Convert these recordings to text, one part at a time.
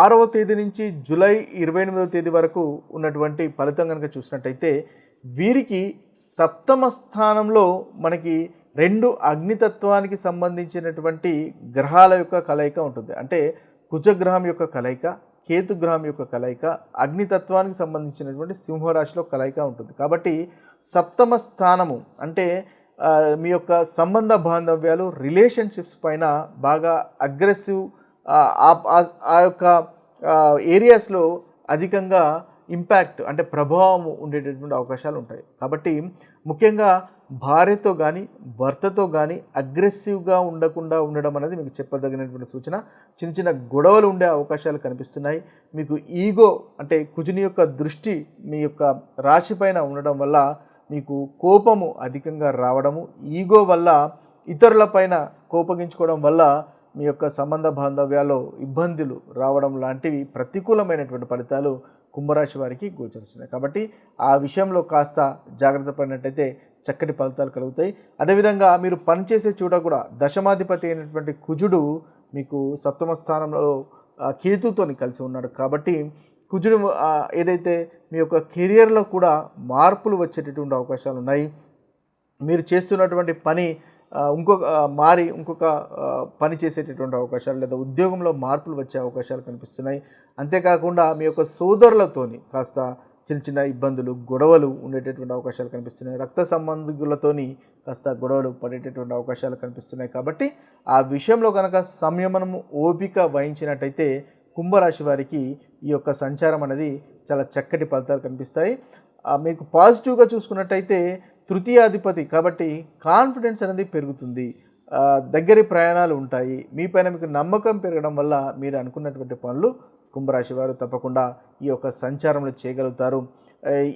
ఆరవ తేదీ నుంచి జూలై ఇరవై ఎనిమిదవ తేదీ వరకు ఉన్నటువంటి ఫలితం కనుక చూసినట్టయితే వీరికి సప్తమ స్థానంలో మనకి రెండు అగ్నితత్వానికి సంబంధించినటువంటి గ్రహాల యొక్క కలయిక ఉంటుంది. అంటే కుజగ్రహం యొక్క కలయిక కేతుగ్రహం యొక్క కలయిక అగ్నితత్వానికి సంబంధించినటువంటి సింహరాశిలో కలయిక ఉంటుంది. కాబట్టి సప్తమ స్థానము అంటే మీ యొక్క సంబంధ బాంధవ్యాలు రిలేషన్షిప్స్ పైన బాగా అగ్రెసివ్ ఆ యొక్క ఏరియాస్లో అధికంగా ఇంపాక్ట్ అంటే ప్రభావం ఉండేటటువంటి అవకాశాలు ఉంటాయి. కాబట్టి ముఖ్యంగా భార్యతో కానీ భర్తతో కానీ అగ్రెసివ్గా ఉండకుండా ఉండడం అనేది మీకు చెప్పదగినటువంటి సూచన. చిన్న చిన్న గొడవలు ఉండే అవకాశాలు కనిపిస్తున్నాయి. మీకు ఈగో అంటే కుజుని యొక్క దృష్టి మీ యొక్క రాశి పైన ఉండడం వల్ల మీకు కోపము అధికంగా రావడము. ఈగో వల్ల ఇతరులపైన కోపగించుకోవడం వల్ల మీ యొక్క సంబంధ బాంధవ్యాల్లో ఇబ్బందులు రావడం లాంటివి ప్రతికూలమైనటువంటి ఫలితాలు కుంభరాశి వారికి గోచరిస్తున్నాయి. కాబట్టి ఆ విషయంలో కాస్త జాగ్రత్త పడినట్టయితే చక్కటి ఫలితాలు కలుగుతాయి. అదేవిధంగా మీరు పనిచేసే చోట కూడా దశమాధిపతి అయినటువంటి కుజుడు మీకు సప్తమ స్థానంలో కేతుతో కేతుతోని కలిసి ఉన్నాడు. కాబట్టి కుజుడు ఏదైతే మీ యొక్క కెరియర్లో కూడా మార్పులు వచ్చేటటువంటి అవకాశాలు ఉన్నాయి. మీరు చేస్తున్నటువంటి పని ఇంకొక మారి ఇంకొక పని చేసేటటువంటి అవకాశాలు లేదా ఉద్యోగంలో మార్పులు వచ్చే అవకాశాలు కనిపిస్తున్నాయి. అంతేకాకుండా మీ యొక్క సోదరులతోని కాస్త చిన్న చిన్న ఇబ్బందులు గొడవలు ఉండేటటువంటి అవకాశాలు కనిపిస్తున్నాయి. రక్త సంబంధికులతోని కాస్త గొడవలు పడేటటువంటి అవకాశాలు కనిపిస్తున్నాయి. కాబట్టి ఆ విషయంలో కనుక సంయమనము ఓపిక వహించినట్టయితే కుంభరాశి వారికి ఈ యొక్క సంచారం అనేది చాలా చక్కటి ఫలితాలు కనిపిస్తాయి. మీకు పాజిటివ్గా చూసుకున్నట్టయితే తృతీయాధిపతి కాబట్టి కాన్ఫిడెన్స్ అనేది పెరుగుతుంది. దగ్గరి ప్రయాణాలు ఉంటాయి. మీ పైన మీకు నమ్మకం పెరగడం వల్ల మీరు అనుకున్నటువంటి పనులు కుంభరాశి వారు తప్పకుండా ఈ యొక్క సంచారంలో చేయగలుగుతారు.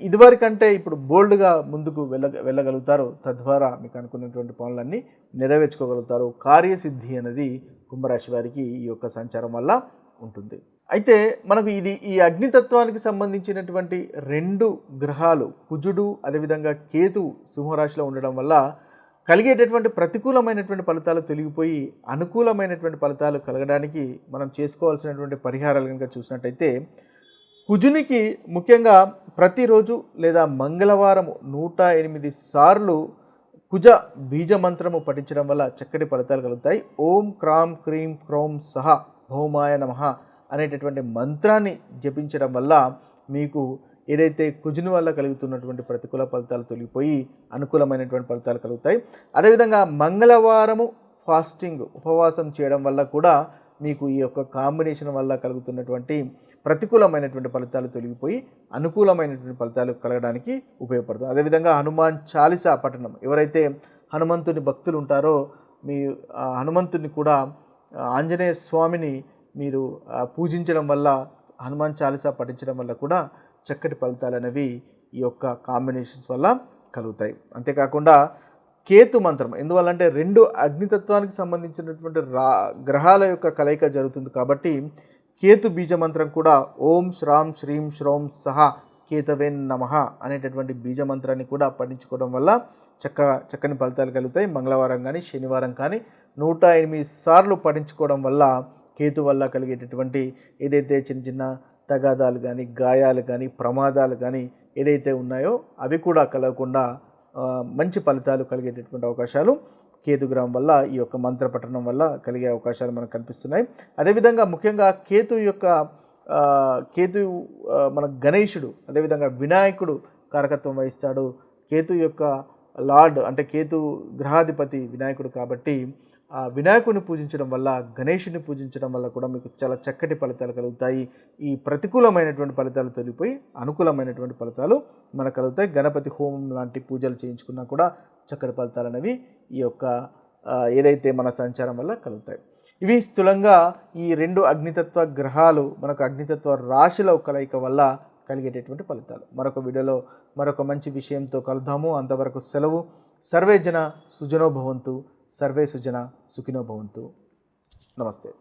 ఇదివరకంటే ఇప్పుడు బోల్డ్గా ముందుకు వెళ్ళ వెళ్ళగలుగుతారు తద్వారా మీకు అనుకున్నటువంటి పనులన్నీ నెరవేర్చుకోగలుగుతారు. కార్యసిద్ధి అనేది కుంభరాశి వారికి ఈ యొక్క సంచారం వల్ల ఉంటుంది. అయితే మనకు ఇది ఈ అగ్నితత్వానికి సంబంధించినటువంటి రెండు గ్రహాలు కుజుడు అదేవిధంగా కేతు సింహరాశిలో ఉండడం వల్ల కలిగేటటువంటి ప్రతికూలమైనటువంటి ఫలితాలు తొలగిపోయి అనుకూలమైనటువంటి ఫలితాలు కలగడానికి మనం చేసుకోవాల్సినటువంటి పరిహారాలు కనుక చూసినట్టయితే కుజునికి ముఖ్యంగా ప్రతిరోజు లేదా మంగళవారం నూట ఎనిమిది సార్లు కుజ బీజ మంత్రము పఠించడం వల్ల చక్కటి ఫలితాలు కలుగుతాయి. ఓం క్రాం క్రీం క్రోం సహ భౌమాయ నమః అనేటటువంటి మంత్రాన్ని జపించడం వల్ల మీకు ఏదైతే కుజుని వల్ల కలుగుతున్నటువంటి ప్రతికూల ఫలితాలు తొలగిపోయి అనుకూలమైనటువంటి ఫలితాలు కలుగుతాయి. అదేవిధంగా మంగళవారము ఫాస్టింగ్ ఉపవాసం చేయడం వల్ల కూడా మీకు ఈ యొక్క కాంబినేషన్ వల్ల కలుగుతున్నటువంటి ప్రతికూలమైనటువంటి ఫలితాలు తొలగిపోయి అనుకూలమైనటువంటి ఫలితాలు కలగడానికి ఉపయోగపడుతుంది. అదేవిధంగా హనుమాన్ చాలీసా పఠనం ఎవరైతే హనుమంతుని భక్తులు ఉంటారో మీ ఆ హనుమంతుని కూడా ఆంజనేయ స్వామిని మీరు పూజించడం వల్ల హనుమాన్ చాలీసా పఠించడం వల్ల కూడా చక్కటి ఫలితాలు అనేవి ఈ యొక్క కాంబినేషన్స్ వల్ల కలుగుతాయి. అంతేకాకుండా కేతు మంత్రం ఎందువల్లంటే రెండు అగ్నితత్వానికి సంబంధించినటువంటి రా గ్రహాల యొక్క కలయిక జరుగుతుంది కాబట్టి కేతు బీజ మంత్రం కూడా ఓం శ్రాం శ్రీం శ్రోం సహ కేతవేన్ నమ అనేటటువంటి బీజ మంత్రాన్ని కూడా పఠించుకోవడం వల్ల చక్క చక్కని ఫలితాలు కలుగుతాయి. మంగళవారం కానీ శనివారం కానీ నూట ఎనిమిది సార్లు పఠించుకోవడం వల్ల కేతు వల్ల కలిగేటటువంటి ఏదైతే చిన్న చిన్న తగాదాలు కానీ గాయాలు కానీ ప్రమాదాలు కానీ ఏదైతే ఉన్నాయో అవి కూడా కలగకుండా మంచి ఫలితాలు కలిగేటటువంటి అవకాశాలు కేతుగ్రహం వల్ల ఈ యొక్క మంత్ర పఠనం వల్ల కలిగే అవకాశాలు మనకు కనిపిస్తున్నాయి. అదేవిధంగా ముఖ్యంగా కేతు యొక్క కేతు మన గణేశుడు అదేవిధంగా వినాయకుడు కారకత్వం వహిస్తాడు. కేతు యొక్క లార్డ్ అంటే కేతు గ్రహాధిపతి వినాయకుడు కాబట్టి ఆ వినాయకుని పూజించడం వల్ల గణేషుని పూజించడం వల్ల కూడా మీకు చాలా చక్కటి ఫలితాలు కలుగుతాయి. ఈ ప్రతికూలమైనటువంటి ఫలితాలు తొలిపోయి అనుకూలమైనటువంటి ఫలితాలు మనకు కలుగుతాయి. గణపతి హోమం లాంటి పూజలు చేయించుకున్నా కూడా చక్కటి ఫలితాలు అనేవి ఈ యొక్క ఏదైతే మన సంచారం వల్ల కలుగుతాయి. ఇవి స్థూలంగా ఈ రెండు అగ్నితత్వ గ్రహాలు మనకు అగ్నితత్వ రాశుల కలయిక వల్ల కలిగేటటువంటి ఫలితాలు. మరొక వీడియోలో మరొక మంచి విషయంతో కలుద్దాము. అంతవరకు సెలవు. సర్వేజన సుజనోభవంతు సర్వే సుజన సుఖినో భవంతు. నమస్తే.